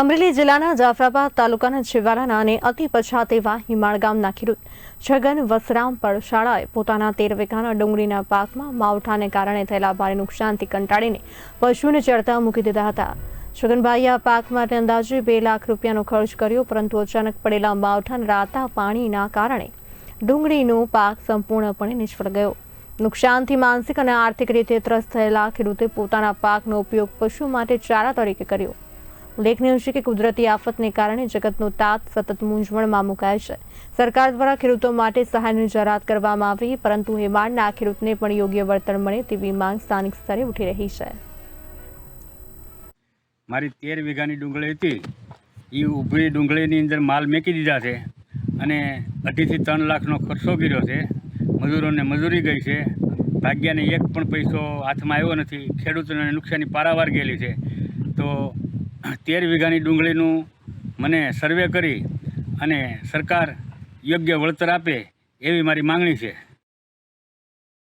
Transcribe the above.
અમરેલી જિલ્લાના જાફરાબાદ તાલુકાના છેવાડાના અને અતિ પછાત એવા હિમાળ ગામના ખેડૂત છગન વસરામ પડશાળાએ પોતાના તેર વીઘાના ડુંગળીના પાકમાં માવઠાને કારણે થયેલા ભારે નુકસાનથી કંટાળીને પશુને ચડતા મૂકી દીધા હતા. છગનભાઈએ આ પાક માટે અંદાજે બે લાખ રૂપિયાનો ખર્ચ કર્યો, પરંતુ અચાનક પડેલા માવઠાને રાતા પાણીના કારણે ડુંગળીનો પાક સંપૂર્ણપણે નિષ્ફળ ગયો. નુકસાનથી માનસિક અને આર્થિક રીતે ત્રસ્ત થયેલા ખેડૂતે પોતાના પાકનો ઉપયોગ પશુ માટે ચારા તરીકે કર્યો. ઉલ્લેખનીય છે કે કુદરતી આફતને કારણે જગતનો તાત સતત મૂંઝવણમાં મુકાય છે. સરકાર દ્વારા ખેડૂતો માટે સહાયની જાહેરાત કરવામાં આવી, પરંતુ હેમાળના ખેડૂતને પણ યોગ્ય વળતર મળે તેવી માંગ સ્થાનિક સ્તરે ઉઠી રહી છે. મારી તેર વીઘાની ડુંગળી હતી. એ ઊભી ડુંગળીની અંદર માલ મેકી દીધા છે અને અઢીથી ત્રણ લાખનો ખર્ચો કર્યો છે. મજૂરોને મજૂરી ગઈ છે. ભાગ્યાને એક પણ પૈસો હાથમાં આવ્યો નથી. ખેડૂતોને નુકસાની પારાવાર ગયેલી છે. તો તેર વીઘાની ડુંગળીનું મને સર્વે કરી અને સરકાર યોગ્ય વળતર આપે એવી મારી માંગણી છે.